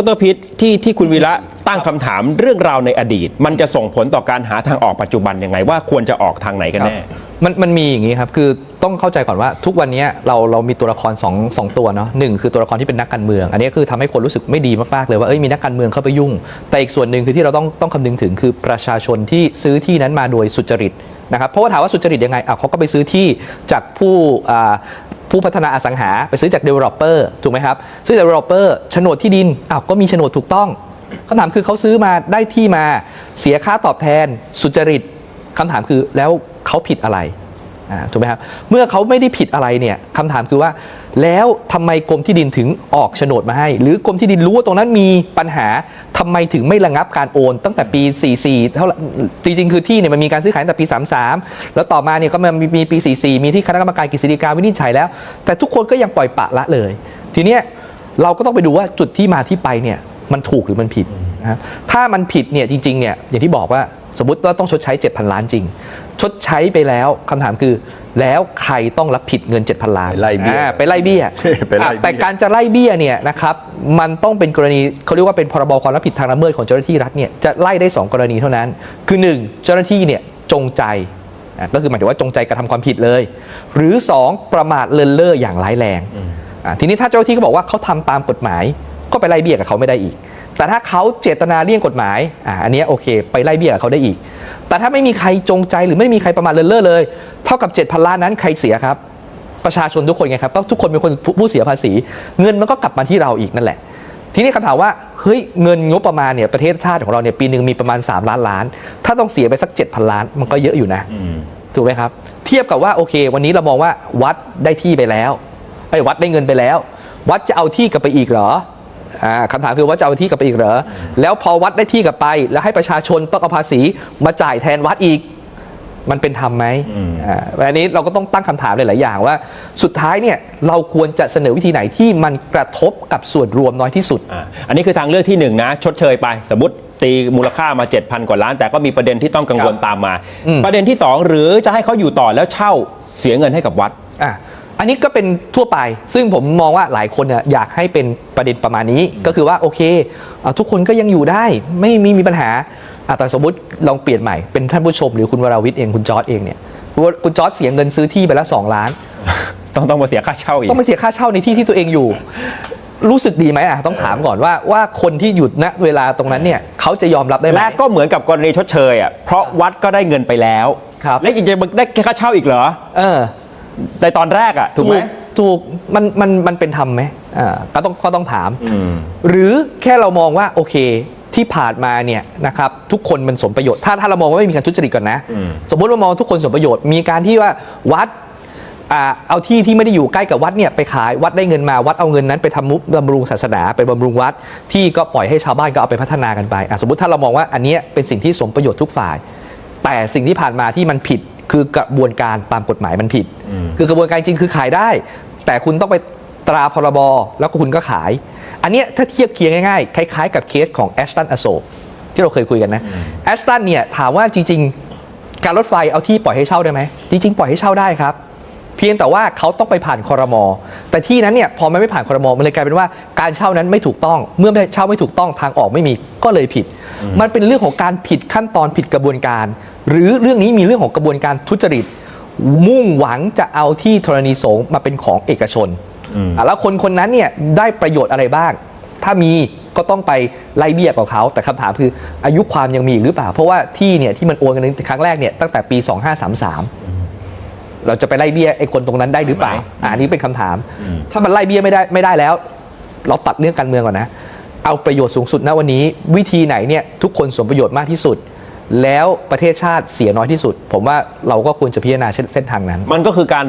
ดรพิษที่ที่คุณวีระตั้งคำถามเรื่องราวในอดีต มันจะส่งผลต่อการหาทางออกปัจจุบันยังไง ว่าควรจะออกทางไหนกันแน่มันมันมีอย่างนี้ครับคือต้องเข้าใจก่อนว่าทุกวันนี้เราเรามีตัวละครสองสองตัวเนาะหนึ่งคือตัวละครที่เป็นนักการเมือง อันนี้คือทำให้คนรู้สึกไม่ดีมากๆเลยว่าเอ้ยมีนักการเมืองเข้าไปยุ่ง แต่อีกส่วนหนึ่งคือที่เราต้องต้องคำนึงถึงคือประชาชนที่ซื้อที่นั้นมาโดยสุจริตนะครับเพราะว่าถามว่าสุจริตยังไงอะเขาก็ไปซื้อที่จากผู้อ่า ผู้พัฒนาอสังหาไปซื้อจาก developer ถูกไหมครับ ซื้อจาก developer โฉนดที่ดินอ้าวก็มีโฉนดถูกต้องคำถามคือเขาซื้อมาได้ที่มาเสียค่าตอบแทนสุจริตคำถามคือแล้วเขาผิดอะไร ถูกไหมครับ เมื่อเขาไม่ได้ผิดอะไรเนี่ยคำถามคือว่า แล้วทำไมกรมที่ดินถึงออกโฉนดมาให้ หรือกรมที่ดินรู้ว่าตรงนั้นมีปัญหาทำไมถึงไม่ระงับการโอน ตั้งแต่ปี 44 เท่าไหร่จริงๆ คือที่เนี่ยมันมีการซื้อขายตั้งแต่ปี 33 แล้วต่อมาเนี่ยก็มามีมีปี 44 มีที่คณะกรรมการกฤษฎีกาวินิจฉัยแล้ว แต่ทุกคนก็ยังปล่อยปะละเลย ทีเนี้ยเราก็ต้องไปดูว่าจุดที่มาที่ไปเนี่ยมันถูกหรือมันผิด นะครับถ้ามันผิดเนี่ยจริงๆเนี่ยอย่างที่บอกว่าสมมติว่าต้องชดใช้ 7,000 ล้านจริง ชดใช้ไปแล้วคำถามคือ แล้วใครต้องรับผิดเงิน 7,000 ล้านไปไล่เบี้ยอ่าไปไล่เบี้ยไปไล่เบี้ยอะแต่การจะไล่เบี้ยเนี่ยนะครับมันต้องเป็นกรณีเขาเรียกว่าเป็นพรบความรับผิดทางละเมิดของเจ้าหน้าที่รัฐเนี่ยจะไล่ได้ 2 กรณีเท่านั้น คือ 1 เจ้าหน้าที่เนี่ยจงใจอะก็คือหมายถึงว่าจงใจกระทำความผิดเลย หรือ 2 ประมาทเลินเล่ออย่างร้ายแรงอะทีนี้ถ้าเจ้าหน้าที่เขาบอกว่าเขาทำตามกฎหมายก็ไปไล่เบี้ยกับเขาไม่ได้อีก แต่ถ้าเขาเจตนาเลี่ยงกฎหมายอะอันเนี้ยโอเค ไปไล่เบี้ยกับเขาได้อีก แต่ถ้าไม่มีใครจงใจหรือไม่มีใครประมาทเลินเล่อเลย เท่ากับ7,000ล้านนั้นใครเสียครับ ประชาชนทุกคนไงครับก็ทุกคนเป็นคนผู้ผู้เสียภาษี เงินมันก็กลับมาที่เราอีกนั่นแหละ ทีนี้คำถามว่าเฮ้ยเงินงบประมาณเนี่ยประเทศชาติของเราเนี่ยปีหนึ่งมีประมาณ 3 ล้านล้าน ถ้าต้องเสียไปสัก 7,000 ล้าน มันก็เยอะอยู่นะถูกไหมครับเทียบกับว่าโอเค วันนี้เรามองว่าวัดได้ที่ไปแล้วไอ้ยวัดได้เงินไปแล้ว วัดจะเอาที่กลับไปอีกเหรอ อ่าคำถามคือว่าจะเอาที่กลับไปอีกเหรอ แล้วพอวัดได้ที่กลับไป แล้วให้ประชาชนต้องเอาภาษีมาจ่ายแทนวัดอีก มันเป็นธรรมไหมอ่าอันนี้เราก็ต้องตั้งคำถามหลาย ๆ อย่างว่า สุดท้ายเนี่ยเราควรจะเสนอวิธีไหนที่มันกระทบกับส่วนรวมน้อยที่สุดอะอันนี้คือทางเลือกที่หนึ่งนะชดเชยไปสมมติตีมูลค่ามา 7,000 กว่าล้าน แต่ก็มีประเด็นที่ต้องกังวลครับตามมาอืมประเด็นที่ 2 หรือจะให้เขาอยู่ต่อแล้วเช่าเสียเงินให้กับวัด อะอันนี้ก็เป็นทั่วไป ซึ่งผมมองว่าหลายคนเนี่ยอยากให้เป็นประเด็นประมาณนี้ ก็คือว่าโอเคอะทุกคนก็ยังอยู่ได้ ไม่มีมีปัญหาอะแต่สมมติลองเปลี่ยนใหม่เป็นท่านผู้ชมหรือคุณวราวิทย์เองคุณจอร์ดเองเนี่ยคุณคุณจอร์ดเสียเงินซื้อที่ไปแล้วสองล้าน ต้องต้องมาเสียค่าเช่าอีกต้องมาเสียค่าเช่าในที่ที่ตัวเองอยู่ รู้สึกดีไหมอะต้องถามก่อนว่าว่าคนที่หยุดณเวลาตรงนั้นเนี่ยเขาจะยอมรับได้ไหมและก็เหมือนกับกรณีชดเชยอะเพราะวัดก็ได้เงินไปแล้วครับและยังจะได้ค่าเช่าอีกเหรอเออ ในตอนแรกอะถูกไหมถูกมันมันมันเป็นธรรมไหมอ่าก็ต้องก็ต้องถามหรือแค่เรามองว่าโอเคที่ผ่านมาเนี่ยนะครับทุกคนมันสมประโยชน์ถ้าถ้าเรามองว่าไม่มีการทุจริตก่อนนะสมมติว่ามองทุกคนสมประโยชน์มีการที่ว่าวัดอ่าเอาที่ที่ไม่ได้อยู่ใกล้กับวัดเนี่ยไปขายวัดได้เงินมาวัดเอาเงินนั้นไปทำมุบำรุงศาสนาไปบำรุงวัด ที่ก็ปล่อยให้ชาวบ้านก็เอาไปพัฒนากันไปอะสมมติถ้าเรามองว่าอันเนี้ยเป็นสิ่งที่สมประโยชน์ทุกฝ่าย แต่สิ่งที่ผ่านมาที่มันผิดคือกระบวนการตามกฎหมายมันผิด คือกระบวนการจริงคือขายได้ แต่คุณต้องไปตราพรบแล้วก็คุณก็ขาย อันเนี้ยถ้าเทียบเคียงง่ายๆ คล้ายๆ กับเคสของแอสตันอโศกที่เราเคยคุยกันนะแอสตันเนี่ยถามว่าจริง ๆ การรถไฟเอาที่ปล่อยให้เช่าได้ไหมจริง ๆ ปล่อยให้เช่าได้ครับ เพียงแต่ว่าเขาต้องไปผ่านคอรมอแต่ที่นั้นเนี่ยพอมันไม่ผ่านคอรมอมันเลยกลายเป็นว่าการเช่านั้นไม่ถูกต้อง เมื่อเช่าไม่ถูกต้องทางออกไม่มีก็เลยผิด มันเป็นเรื่องของการผิดขั้นตอนผิดกระบวนการ หรือเรื่องนี้มีเรื่องของกระบวนการทุจริต มุ่งหวังจะเอาที่ธรณีสงฆ์มาเป็นของเอกชนอะแล้วคนคนนั้นเนี่ยได้ประโยชน์อะไรบ้าง ถ้ามีก็ต้องไปไล่เบี้ยกับเขา แต่คำถามคืออายุความยังมีอีกหรือเปล่า เพราะว่าที่เนี่ยที่มันโอนกันในครั้งแรกเนี่ยตั้งแต่ปี 2533 เราจะไปไล่เบี้ยไอ้คนตรงนั้นได้หรือเปล่าไหมอ่าอันนี้เป็นคำถาม ถ้ามันไล่เบี้ยไม่ได้ไม่ได้แล้ว เราตัดเรื่องการเมืองก่อนนะ เอาประโยชน์สูงสุดนะวันนี้ วิธีไหนเนี่ยทุกคนสมประโยชน์มากที่สุด แล้วประเทศชาติเสียน้อยที่สุด ผมว่าเราก็ควรจะพิจารณาเส้นเส้นทางนั้น มันก็คือการ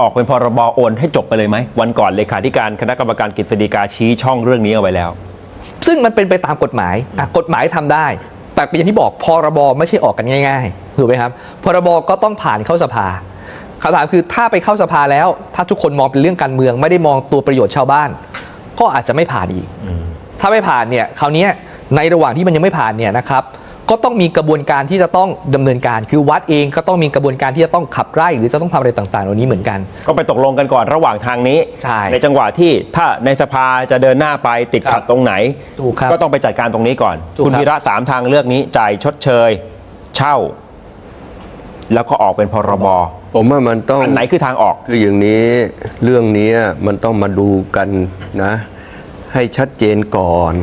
ออกเป็นพรบโอนให้จบไปเลยไหม วันก่อนเลขาธิการคณะกรรมการกฤษฎีกาชี้ช่องเรื่องนี้เอาไว้แล้ว ซึ่งมันเป็นไปตามกฎหมายอะกฎหมายทำได้ แต่อย่างที่บอกพรบไม่ใช่ออกกันง่ายๆถูกไหมครับพรบก็ต้องผ่านเข้าสภาคำถามคือถ้าไปเข้าสภาแล้ว ถ้าทุกคนมองเป็นเรื่องการเมือง ไม่ได้มองตัวประโยชน์ชาวบ้าน ก็อาจจะไม่ผ่านอีก ถ้าไม่ผ่านเนี่ยคราวเนี้ยในระหว่างที่มันยังไม่ผ่านเนี่ยนะครับ ก็ต้องมีกระบวนการที่จะต้องดำเนินการ คือวัดเองก็ต้องมีกระบวนการที่จะต้องขับไล่ หรือจะต้องทำอะไรต่างๆ เหล่านี้เหมือนกัน ก็ไปตกลงกันก่อนระหว่างทางนี้ใช่จังหวะที่ถ้าในสภาจะเดินหน้าไปติดขัดตรงไหนถูกครับก็ต้องไปจัดการตรงนี้ก่อนถูกคุณครับวีระสามทางเลือกนี้จ่ายชดเชย เช่า แล้วก็ออกเป็นพรบผมว่ามันต้องอันไหนคือทางออกคืออย่างนี้เรื่องนี้มันต้องมาดูกันนะ ให้ชัดเจนก่อน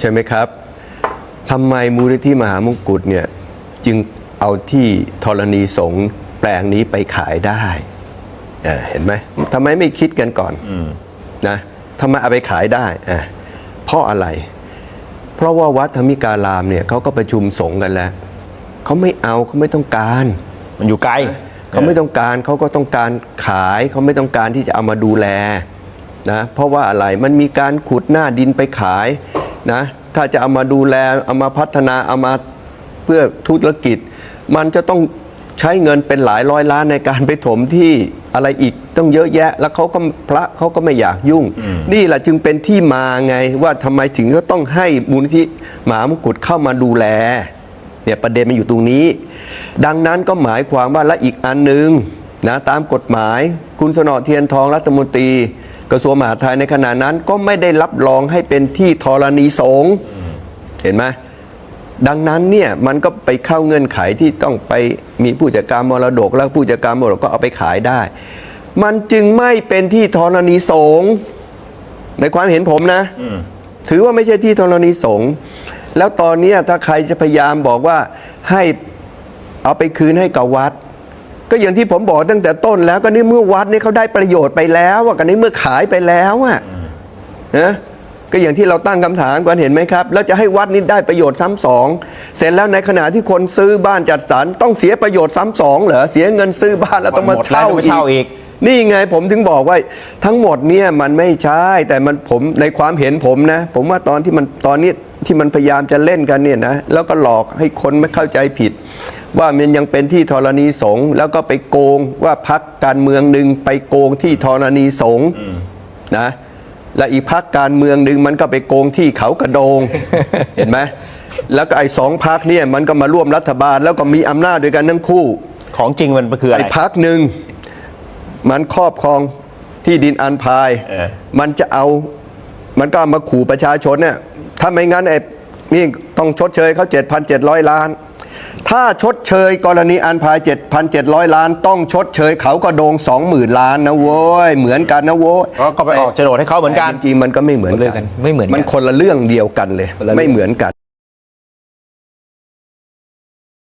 ใช่ไหมครับ ทำไมมูลนิธิมหามงกุฎเนี่ยจึงเอาที่ธรณีสงฆ์แปลงนี้ไปขายได้เออเห็นไหมทำไมไม่คิดกันก่อนนะทำไมเอาไปขายได้อะเพราะอะไร เพราะว่าวัดธรรมิการามเนี่ยเขาก็ประชุมสงฆ์กันแล้วเขาไม่เอาเขาไม่ต้องการ มันอยู่ไกลเขาไม่ต้องการเขาก็ต้องการขายเขาไม่ต้องการที่จะเอามาดูแลนะเพราะว่าอะไรมันมีการขุดหน้าดินไปขายนะ ถ้าจะเอามาดูแลเอามาพัฒนาเอามาเพื่อธุรกิจ มันจะต้องใช้เงินเป็นหลายร้อยล้านในการไปถมที่อะไรอีกต้องเยอะแยะ แล้วเขาก็พระเขาก็ไม่อยากยุ่ง นี่แหละจึงเป็นที่มาไงว่าทำไมถึงก็ต้องให้มูลนิธิหมหามงกุฎเข้ามาดูแลเนี่ยประเด็นมันอยู่ตรงนี้ ดังนั้นก็หมายความว่าและอีกอันหนึ่งนะตามกฎหมายคุณสนอเทียนทองรัฐมนตรี กระทรวงมหาดไทยในขณะนั้นก็ไม่ได้รับรองให้เป็นที่ธรณีสงฆ์เห็นไหมดังนั้นเนี่ยมันก็ไปเข้าเงื่อนไขที่ต้องไปมีผู้จัดการมรดก แล้วผู้จัดการมรดกก็เอาไปขายได้ มันจึงไม่เป็นที่ธรณีสงฆ์ในความเห็นผมนะ ถือว่าไม่ใช่ที่ธรณีสงฆ์แล้วตอนเนี้ยถ้าใครจะพยายามบอกว่าให้เอาไปคืนให้กับวัด ก็อย่างที่ผมบอกตั้งแต่ต้นแล้วก็นี่เมื่อวัดนี่เขาได้ประโยชน์ไปแล้วอะกันนี้เมื่อขายไปแล้วอะนะก็อย่างที่เราตั้งคำถามกันเห็นไหมครับ แล้วจะให้วัดนี้ได้ประโยชน์ซ้ำสองเสร็จแล้วในขณะที่คนซื้อบ้านจัดสรรต้องเสียประโยชน์ซ้ำสองเหรอเสียเงินซื้อบ้านแล้วต้องมาหมดแล้วเช่าต้องมาเช่าอีกนี่ไงผมถึงบอกว่าทั้งหมดเนี่ยมันไม่ใช่ แต่มันผมในความเห็นผมนะ ผมว่าตอนที่มันตอนนี้ที่มันพยายามจะเล่นกันเนี่ยนะแล้วก็หลอกให้คนไม่เข้าใจผิด ว่ามันยังเป็นที่ธรณีสงฆ์แล้วก็ไปโกงว่าพักการเมืองหนึ่งไปโกงที่ธรณีสงฆ์นะและอีกพักการเมืองหนึ่งมันก็ไปโกงที่เขากระโดง เห็นไหมแล้วก็ไอ้สองพักเนี่ยมันก็มาร่วมรัฐบาลแล้วก็มีอำนาจด้วยกันทั้งคู่ ของจริงมันคืออะไรไอ้พักหนึ่งมันครอบครองที่ดินอันพายเออมันจะเอามันก็เอามาขู่ประชาชนเนี่ยถ้าไม่งั้นไอ้นี่ต้องชดเชยเขา7,700 ล้าน ถ้าชดเชยกรณีอันพาย 7,700 ล้าน ต้องชดเชยเขาก็โดง 20,000 ล้านนะโว้ยเหมือนกันนะโว้ยก็ไปออกโฉนดให้เขาเหมือนกันแต่จริงๆมันก็ไม่เหมือนคนละเรื่องกัน ไม่เหมือนกัน มันคนละเรื่องเดียวกันเลยคนละเรื่องไม่เหมือนกัน